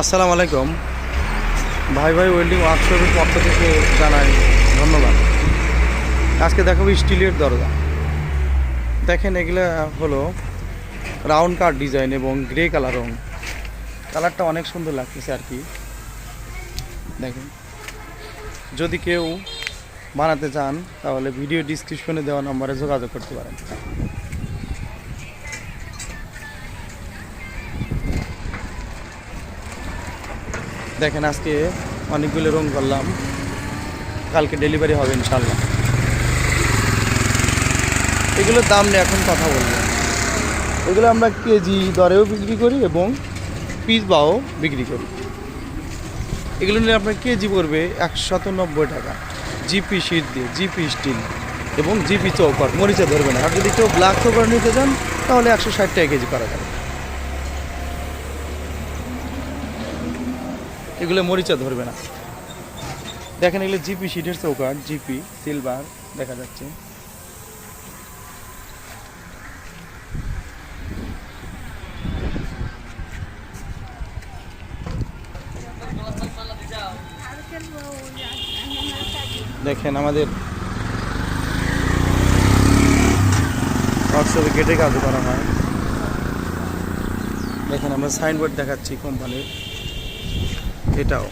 আসসালামু আলাইকুম। ভাই ভাই ওয়েল্ডিং ওয়ার্কশপের পক্ষ থেকে জানাই ধন্যবাদ। আজকে দেখাবো স্টিলের দরজা। দেখেন, এগুলা হলো রাউন্ড কাট ডিজাইন এবং গ্রে কালার রং। কালারটা অনেক সুন্দর লাগতেছে আর কি। দেখেন, যদি কেউ বানাতে চান, তাহলে ভিডিও ডিসক্রিপশনে দেওয়া নম্বরে যোগাযোগ করতে পারেন। দেখেন আজকে অনেকগুলো রং করলাম। কালকে ডেলিভারি হবে ইনশাল্লাহ এগুলোর দাম নিয়ে এখন কথা বলব। এগুলো আমরা কেজি দরেও বিক্রি করি এবং পিস বাও বিক্রি করি। এগুলো নিয়ে আপনার কেজি পড়বে একশত নব্বই টাকা। জিপি শিট দিয়ে, জিপি স্টিল এবং জিপি চৌকট মরিচা ধরবে না। আর যদি কেউ ব্ল্যাক চৌকট নিতে চান, তাহলে একশো ষাট টাকা কেজি করা যাবে। এগুলো মরিচা ধরবে না। দেখেন এগুলো জিপি শিটের চৌকাট জিপি, সিলভার, দেখা যাচ্ছে। দেখেন আমাদের হোয়াটসঅ্যাপে গেটে কাজ করা হয়। দেখেন আমরা সাইনবোর্ড দেখাচ্ছি কোম্পানির এটাও।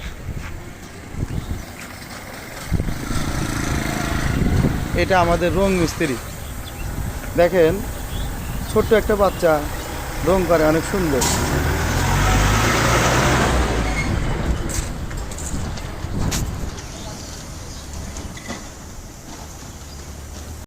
এটা আমাদের রং মিস্ত্রি। দেখেন ছোট্ট একটা বাচ্চা রং করে অনেক সুন্দর।